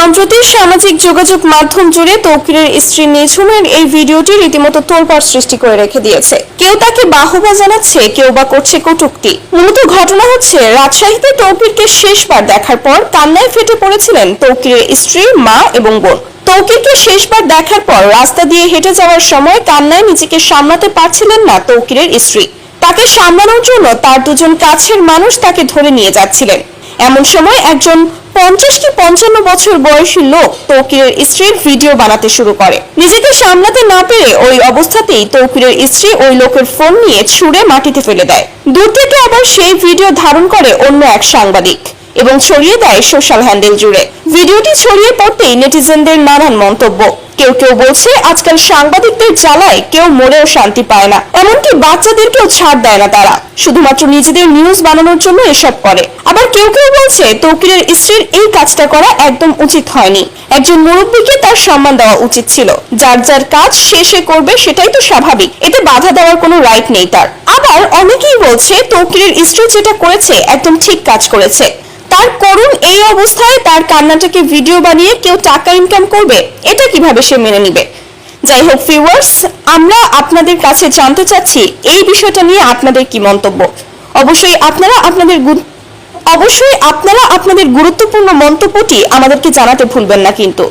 সম্প্রতি সামাজিক যোগাযোগ মাধ্যম জুড়ে তৌকিরের স্ত্রী নিঝুমের এই ভিডিওটি রীতিমতো তোলপাড় সৃষ্টি করে রেখে দিয়েছে। কেউ তাকে বাহবা জানাচ্ছে, কেউ বা করছে কটুক্তি। মূলত ঘটনা হচ্ছে, রাজশাহীতে তৌকিরকে শেষবার দেখার পর কান্নায় ফেটে পড়েছিলেন তৌকিরের স্ত্রী, মা এবং বোন। তৌকিরকে শেষবার দেখার পর রাস্তা দিয়ে হেঁটে যাওয়ার সময় কান্নায় নিজেকে সামলাতে পারছিলেন না তৌকিরের স্ত্রী। তাকে সামলানোর জন্য তার দুজন কাছের মানুষ তাকে ধরে নিয়ে যাচ্ছিলেন। এমন সময় একজন পঞ্চাশ কি পঞ্চান্ন বছর বয়সী লোক তৌকিরের স্ত্রীর ভিডিও বানাতে শুরু করে। নিজেকে সামলাতে না পেরে ওই অবস্থাতেই তৌকিরের স্ত্রী ওই লোকের ফোন নিয়ে ছুঁড়ে মাটিতে ফেলে দেয়। দূর থেকে আবার সেই ভিডিও ধারণ করে অন্য এক সাংবাদিক এবং ছড়িয়ে দেয় সোশ্যাল হ্যান্ডেল জুড়ে। ভিডিওটি ছড়িয়ে পড়তেই নেটিজেনদের নানান মন্তব্য। কেউ কেউ বলছে, আজকাল সাংবাদিকদের জ্বালায় কেউ মরেও শান্তি পায় না। এমনকি বাচ্চাদেরকেও ছাড় দেয় না তারা। শুধুমাত্র নিজেদের নিউজ বানানোর জন্য এসব করে। আবার কেউ কেউ বলছে, তৌকিরের স্ত্রীর এই কাজটা করা একদম উচিত হয়নি। একজন মুরব্বীকে তার সম্মান দেওয়া উচিত ছিল। যার যার কাজ শেষে করবে সেটাই তো স্বাভাবিক। এতে বাধা দেওয়ার কোনো রাইট নেই তার। আবার অনেকেই বলছে, তৌকিরের স্ত্রী যেটা করেছে একদম ঠিক কাজ করেছে। তার করুণ এই অবস্থায়, তার কান্নাটাকে ভিডিও বানিয়ে কেউ টাকা ইনকাম করবে, এটা কীভাবে সে মেনে নিবে? যাই হোক ভিউয়ার্স আমরা আপনাদের কাছে জানতে চাচ্ছি এই বিষয়টা নিয়ে আপনাদের কি মন্তব্য? অবশ্যই আপনারা আপনাদের অবশ্যই আপনারা আপনাদের গুরুত্বপূর্ণ মন্তব্যটি আমাদেরকে জানাতে ভুলবেন না কিন্তু।